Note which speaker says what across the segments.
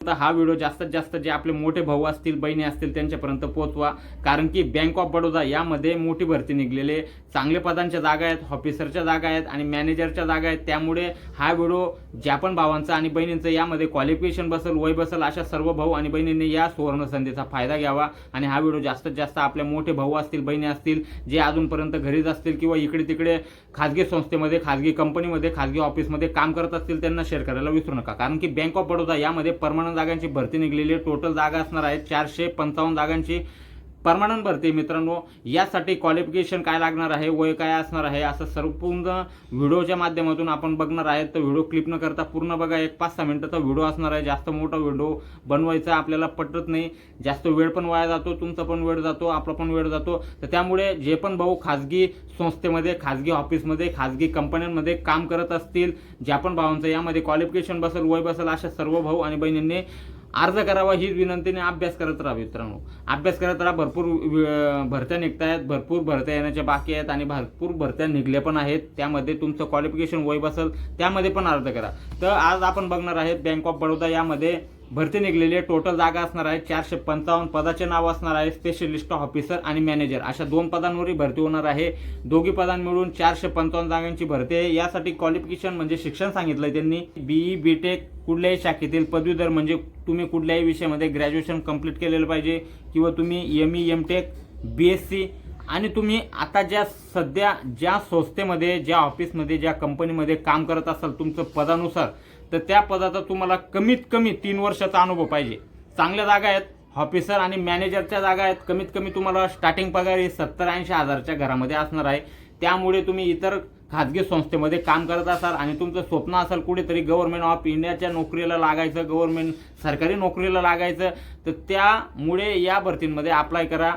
Speaker 1: तर हा व्हिडिओ जास्तीत जास्त जे आपले मोठे भाऊ असतील बहिणी असतील त्यांच्यापर्यंत पोहोचवा. कारण की बँक ऑफ बडोदा यामध्ये मोठी भरती निघलेले चांगले पदांच्या जागा आहेत ऑफिसरच्या जागा आहेत आणि मॅनेजरच्या जागा आहेत. त्यामुळे हा व्हिडिओ ज्या पण भावांचा आणि बहिणींचं यामध्ये क्वालिफिकेशन बसेल वय बसेल अशा सर्व भाऊ आणि बहिणींनी या सुवर्ण संधीचा फायदा घ्यावा आणि हा व्हिडिओ जास्तीत जास्त आपले मोठे भाऊ असतील बहिणी असतील जे अजूनपर्यंत घरीच असतील किंवा इकडे तिकडे खाजगी संस्थेमध्ये खाजगी कंपनीमध्ये खाजगी ऑफिसमध्ये काम करत असतील त्यांना शेअर करायला विसरू नका. कारण की बँक ऑफ बडोदा यामध्ये परमनंट जागांची भरती निघलेली आहे. टोटल जागा असणार आहेत चारशे पंचावन्न जागांची. परमानंट भरती. मित्रांनो यासाठी क्वालिफिकेशन काय लागणार आहे वय काय असणार आहे असं संपूर्ण व्हिडिओच्या माध्यमातून आपण बघणार आहेत. तर व्हिडिओ क्लिप न करता पूर्ण बघा. एक पाच सहा मिनटाचा व्हिडिओ असणार आहे. जास्त मोठा व्हिडिओ बनवायचा आपल्याला पटत नाही. जास्त वेळ पण वाया जातो तुमचा पण वेळ जातो आपला पण वेळ जातो. तर त्यामुळे जे पण भाऊ खाजगी संस्थेमध्ये खाजगी ऑफिसमध्ये खाजगी कंपन्यांमध्ये काम करत असतील ज्या पण भावांचं यामध्ये क्वालिफिकेशन बसेल वय बसेल अशा सर्व भाऊ आणि बहिणींनी अर्ज करावा हीच विनंतीने अभ्यास करत राहा मित्रांनो. अभ्यास करत राहा भरपूर वि- भरत्या निघतायत भरपूर भरत्या येण्याच्या बाकी आहेत आणि भरपूर भरत्या निघल्या पण आहेत. त्यामध्ये तुमचं क्वालिफिकेशन वय बसेल त्यामध्ये पण अर्ज करा. तर आज आपण बघणार आहे बँक ऑफ बडोदा यामध्ये भरती निघलेली आहे. टोटल जागा असणार आहे चारशे पंचावन्न पदाचे नाव असणार आहे. स्पेशलिस्ट ऑफिसर आणि मॅनेजर अशा दोन पदांवरही भरती होणार आहे. दोघी पदां मिळून चारशे पंचावन्न जागांची भरती आहे. यासाठी क्वालिफिकेशन म्हणजे शिक्षण सांगितलंय त्यांनी. बीई टेक कुठल्याही शाखेतील पदवीधर म्हणजे तुम्ही कुठल्याही विषयामध्ये ग्रॅज्युएशन कंप्लीट केलेलं पाहिजे किंवा तुम्ही M E M tech B S C आणि तुम्ही आता ज्या सध्या ज्या संस्थेमध्ये ज्या ऑफिसमध्ये ज्या कंपनीमध्ये काम करत असाल तुमचं पदानुसार तर त्या पदाचा तुम्हाला कमीत कमी तीन वर्षाचा अनुभव पाहिजे. चांगल्या जागा आहेत ऑफिसर आणि मॅनेजरच्या जागा आहेत कमीत कमी तुम्हाला स्टार्टिंग पगार ही सत्तर ऐंशी हजारच्या घरामध्ये असणार आहे. त्यामुळे तुम्ही इतर खाजगी संस्थेमध्ये काम करत असाल आणि तुमचं स्वप्न असाल कुठेतरी गव्हर्नमेंट ऑफ इंडियाच्या नोकरीला लागायचं गव्हर्नमेंट सरकारी नोकरीला लागायचं तर त्यामुळे या भरतींमध्ये अप्लाय करा.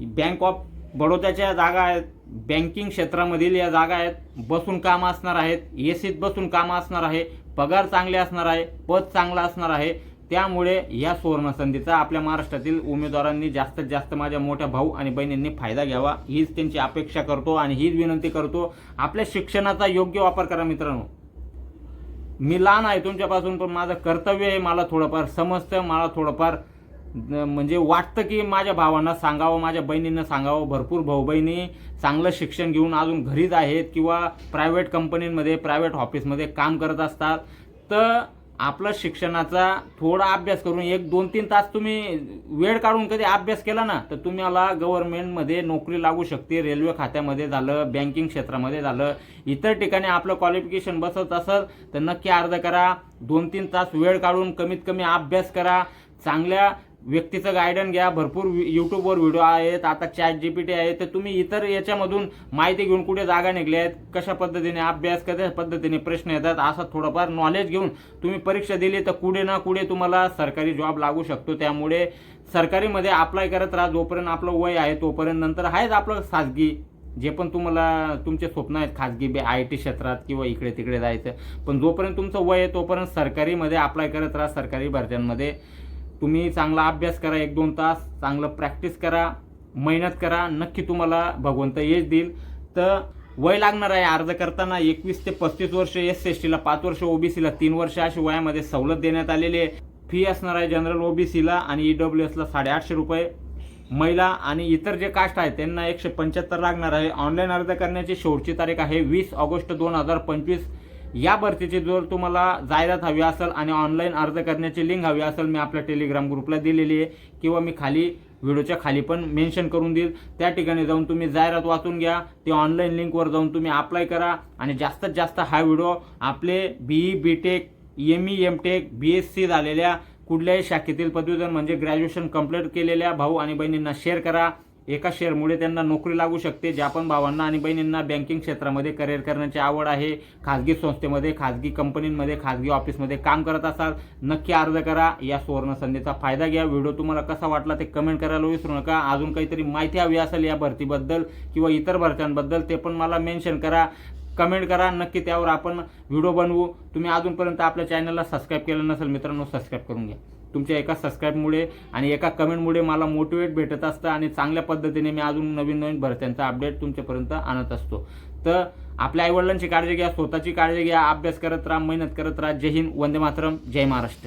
Speaker 1: बँक ऑफ बडोद्याच्या जागा आहेत बँकिंग क्षेत्रामधील या जागा आहेत बसून काम असणार आहेत ए सीत बसून काम असणार आहे पगार चांगले असणार आहे पद चांगलं असणार आहे. त्यामुळे या सुवर्णसंधीचा आपल्या महाराष्ट्रातील उमेदवारांनी जास्तीत जास्त माझ्या मोठ्या भाऊ आणि बहिणींनी फायदा घ्यावा हीच त्यांची अपेक्षा करतो आणि हीच विनंती करतो. आपल्या शिक्षणाचा योग्य वापर करा मित्रांनो. मी लहान आहे तुमच्यापासून पण माझं कर्तव्य आहे मला थोडंफार समजतं मला थोडंफार. म्हणजे वाटतं की माझ्या भावांना सांगावं माझ्या बहिणींना सांगावं भरपूर भाऊ बहिणी चांगलं शिक्षण घेऊन अजून घरीच आहेत किंवा प्रायव्हेट कंपनीमध्ये प्रायव्हेट ऑफिसमध्ये काम करत असतात. तर आपला शिक्षणाचा थोडा अभ्यास करून एक दोन तीन तास तुम्ही वेळ काढून कधी अभ्यास केला ना तर तुम्हाला गव्हर्नमेंटमध्ये नोकरी लागू शकते. रेल्वे खात्यामध्ये झालं बँकिंग क्षेत्रामध्ये झालं इतर ठिकाणी आपलं क्वालिफिकेशन बसत असेल तर नक्की अर्ज करा. दोन तीन तास वेळ काढून कमीत कमी अभ्यास करा. चांगल्या व्यक्तीचं गायडन घ्या. भरपूर यूट्यूबवर व्हिडिओ आहेत. आता चॅट जी पी टी आहे. तर तुम्ही इतर याच्यामधून माहिती घेऊन कुठे जागा निघल्या आहेत? कशा पद्धतीने अभ्यास कशा पद्धतीने प्रश्न येतात? असं थोडंफार नॉलेज घेऊन तुम्ही परीक्षा दिली तर कुठे ना कुठे तुम्हाला सरकारी जॉब लागू शकतो. त्यामुळे सरकारीमध्ये अप्लाय करत राहा. जोपर्यंत आपलं वय आहे तोपर्यंत नंतर आहेच आपलं खाजगी. जे पण तुम्हाला तुमचे स्वप्न आहेत खाजगी बे आय टी क्षेत्रात किंवा इकडे तिकडे जायचं. पण जोपर्यंत तुमचं वय आहे तोपर्यंत सरकारीमध्ये अप्लाय करत राहा. सरकारी भरत्यांमध्ये तुम्ही चांगला अभ्यास करा एक दोन तास चांगलं प्रॅक्टिस करा मेहनत करा नक्की तुम्हाला भगवंत यश देईल. तर वय लागणार आहे अर्ज करताना एकवीस ते पस्तीस वर्ष एस एस टीला पाच वर्ष ओबीसीला तीन वर्ष अशी वयामध्ये सवलत देण्यात आलेली आहे. फी असणार आहे जनरल ओबीसीला आणि ई डब्ल्यू एसला साडेआठशे रुपये. महिला आणि इतर जे कास्ट आहेत त्यांना एकशे पंच्याहत्तर लागणार आहे. ऑनलाईन अर्ज करण्याची शेवटची तारीख आहे वीस ऑगस्ट दोन हजार पंचवीस. या भरतीची जर तुम्हाला जाहिरात हवी असेल आणि ऑनलाईन अर्ज करण्याची लिंक हवी असेल मी आपल्या टेलिग्राम ग्रुपला दिलेली आहे. किंवा मी खाली व्हिडिओच्या खाली पण मेन्शन करून देईल. त्या ठिकाणी जाऊन तुम्ही जाहिरात वाचून घ्या. ते ऑनलाईन लिंकवर जाऊन तुम्ही अप्लाय करा. आणि जास्तीत जास्त हा व्हिडिओ आपले BE B tech M E M tech B S C झालेल्या कुठल्याही शाखेतील पदवीधर म्हणजे ग्रॅज्युएशन कंप्लीट केलेल्या भाऊ आणि बहिणींना शेअर करा. एका शेअरमुळे त्यांना नोकरी लागू शकते ज्या पण भावांना आणि बहिणींना बँकिंग क्षेत्रामध्ये करिअर करण्याची आवड आहे. खाजगी संस्थेमध्ये खाजगी कंपनींमध्ये खाजगी ऑफिसमध्ये काम करत असाल नक्की अर्ज करा. या सुवर्ण संधीचा फायदा घ्या. व्हिडिओ तुम्हाला कसा वाटला ते कमेंट करायला विसरू नका. अजून काहीतरी माहिती हवी असेल या भरतीबद्दल किंवा इतर भरत्यांबद्दल ते पण मला मेन्शन करा. कमेंट करा. नक्की त्यावर आपण व्हिडिओ बनवू. तुम्ही अजूनपर्यंत आपल्या चॅनलला सबस्क्राईब केलं नसेल मित्रांनो सबस्क्राईब करून घ्या. तुमच्या एका सबस्क्राईबमुळे आणि एका कमेंटमुळे मला मोटिवेट भेटत असतं आणि चांगल्या पद्धतीने मी अजून नवीन नवीन भरत्यांचा अपडेट तुमच्यापर्यंत आणत असतो. तर आपल्या आईवडिलांची काळजी घ्या स्वतःची काळजी घ्या अभ्यास करत राहा मेहनत करत राहा. जय हिंद वंदे मातरम जय महाराष्ट्र.